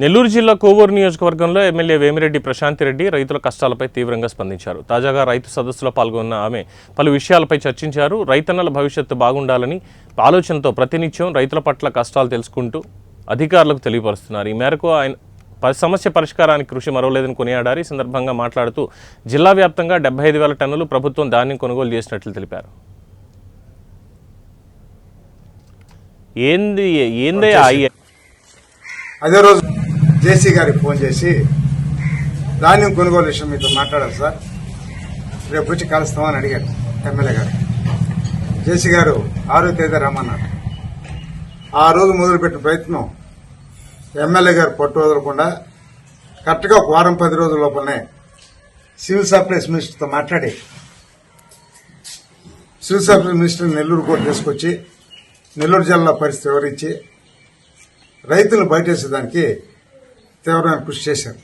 నెల్లూరు జిల్లా కోవూరు నియోజకవర్గంలో ఎమ్మెల్యే వేమిరెడ్డి ప్రశాంతిరెడ్డి రైతుల కష్టాలపై తీవ్రంగా స్పందించారు. తాజాగా రైతు సదస్సులో పాల్గొన్న ఆమె పలు విషయాలపై చర్చించారు. రైతన్నల భవిష్యత్తు బాగుండాలని ఆలోచనతో ప్రతినిత్యం రైతుల పట్ల కష్టాలు తెలుసుకుంటూ అధికారులకు తెలియపరుస్తున్నారు. ఈ మేరకు ఆయన సమస్య పరిష్కారానికి కృషి మరవలేదని కొనియాడారు. ఈ సందర్భంగా మాట్లాడుతూ జిల్లా వ్యాప్తంగా డెబ్బై ఐదు వేల టన్నులు ప్రభుత్వం ధాన్యం కొనుగోలు చేసినట్లు తెలిపారు. ఏంది ఏందే అయ్యే అదే రోజు జేసీ గారికి ఫోన్ చేసి ధాన్యం కొనుగోలు విషయం మీతో మాట్లాడాలి సార్. రేపు వచ్చి కలుస్తామని అడిగారు ఎమ్మెల్యే గారు. జేసీ గారు ఆరో తేదీ రమ్మన్నారు. ఆ రోజు మొదలుపెట్టిన ప్రయత్నం ఎమ్మెల్యే గారు పట్టు వదలకుండా కరెక్ట్గా ఒక వారం పది రోజుల లోపలనే సివిల్ సప్లైస్ మినిస్టర్తో మాట్లాడి civil supplies minister Nellore court తీసుకొచ్చి నెల్లూరు జిల్లా పరిస్థితి వివరించి రైతులు బయటేసేదానికి తీవ్రమైన కృషి చేశారు.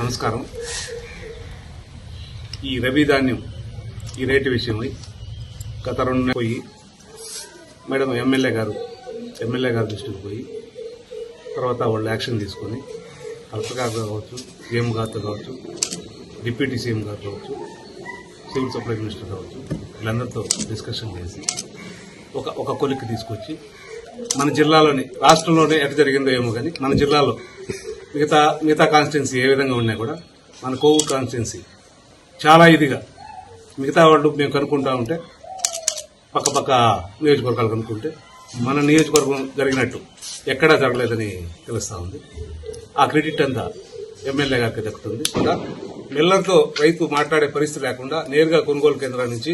నమస్కారం. ఈ రబీ ధాన్యం ఈ రేటు విషయమై గత రెండు పోయి మేడం ఎమ్మెల్యే గారు ఎమ్మెల్యే గారి దృష్టికి పోయి తర్వాత వాళ్ళు యాక్షన్ తీసుకొని కలెక్టర్ గారు కావచ్చు సీఎం గారితో కావచ్చు డిప్యూటీ సీఎం గారు కావచ్చు సివిల్ సప్లై మినిస్టర్ కావచ్చు వీళ్ళందరితో డిస్కషన్ చేసి ఒక ఒక కొలిక్కి తీసుకొచ్చి మన జిల్లాలోని రాష్ట్రంలోనే ఎట జరిగిందో ఏమో కానీ మన జిల్లాలో మిగతా మిగతా కాన్స్టిట్యున్సీ ఏ విధంగా ఉన్నా కూడా మన కోవూరు కాన్స్టిట్యున్సీ చాలా ఇదిగా మిగతా వాళ్ళు మేము కనుక్కుంటా ఉంటే పక్క పక్క నియోజకవర్గాలు కనుక్కుంటే మన నియోజకవర్గం జరిగినట్టు ఎక్కడా జరగలేదని తెలుస్తూ ఉంది. ఆ క్రెడిట్ అంతా ఎమ్మెల్యే గారికి దక్కుతుంది. కూడా మిల్లర్తో రైతు మాట్లాడే పరిస్థితి లేకుండా నేరుగా కొనుగోలు కేంద్రాల నుంచి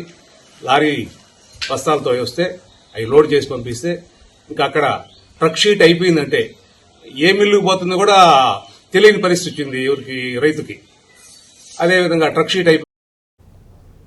లారీ బస్తాలతో వస్తే అవి లోడ్ చేసి పంపిస్తే ఇంకా అక్కడ ట్రక్ షీట్ అయిపోయిందంటే ఏ మిల్లుకి పోతుందో కూడా తెలియని పరిస్థితి వచ్చింది ఎవరికి రైతుకి. అదేవిధంగా ట్రక్ షీట్ అయిపోయింది